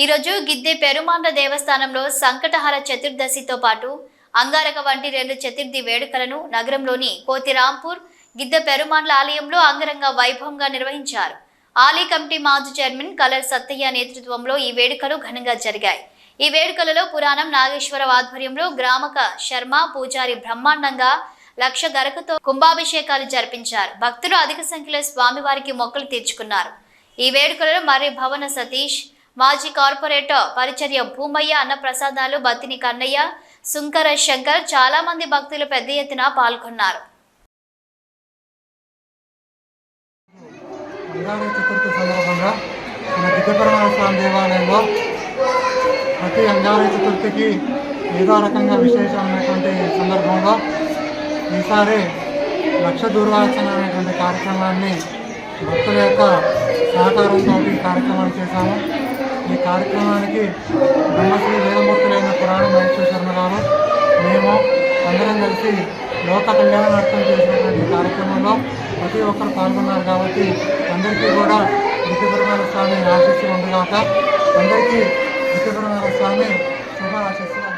ఈరోజు గిద్దె పెరుమాండ్ల దేవస్థానంలో సంకటహర చతుర్దశితో పాటు అంగారక వంటి రెండు చతుర్థి వేడుకలను నగరంలోని కోతిరాంపూర్ గిద్దె పెరుమాండ్ల ఆలయంలో అంగరంగ వైభవంగా నిర్వహించారు. ఆలయ కమిటీ మాజీ చైర్మన్ కలర్ సత్తయ్య నేతృత్వంలో ఈ వేడుకలు ఘనంగా జరిగాయి. ఈ వేడుకలలో పురాణం నాగేశ్వర ఆధ్వర్యంలో గ్రామక శర్మ పూజారి బ్రహ్మాండంగా లక్ష గరకతో కుంభాభిషేకాలు జరిపించారు. భక్తులు అధిక సంఖ్యలో స్వామివారికి మొక్కలు తీర్చుకున్నారు. ఈ వేడుకలలో మర్రి భవన సతీష్ మాజీ కార్పొరేటర్ పరిచర్య భూమయ్య అన్నప్రసాదాలు బత్తిని కన్నయ్య సుంకర శంకర్ చాలా మంది భక్తులు పెద్ద ఎత్తున పాల్గొన్నారు. చతుర్థి సందర్భంగా మన దిగ్గపరమణ స్వామి దేవాలయంలో ప్రతి అంగారక చతుర్థికి ఏదో రకంగా విశేషమైనటువంటి సందర్భంలో ఈసారి లక్ష దూర్వాచన అనేటువంటి కార్యక్రమాన్ని భక్తుల యొక్క సహకారంతో ఈ కార్యక్రమాన్ని చేశాము. ఈ కార్యక్రమానికి బ్రహ్మశ్రీ వేదమూర్తులైన పురాణ మహేశ్వర శర్మ గారు మేము అందరం కలిసి లోక కళ్యాణార్థం చేసినటువంటి కార్యక్రమంలో ప్రతి ఒక్కరు పాల్గొన్నారు కాబట్టి అందరికీ కూడా విద్యపరమైన స్వామి ఆశిస్తూ ఉండగాక అందరికీ విద్యపరమైన స్వామి శుభ ఆశిస్తున్నారు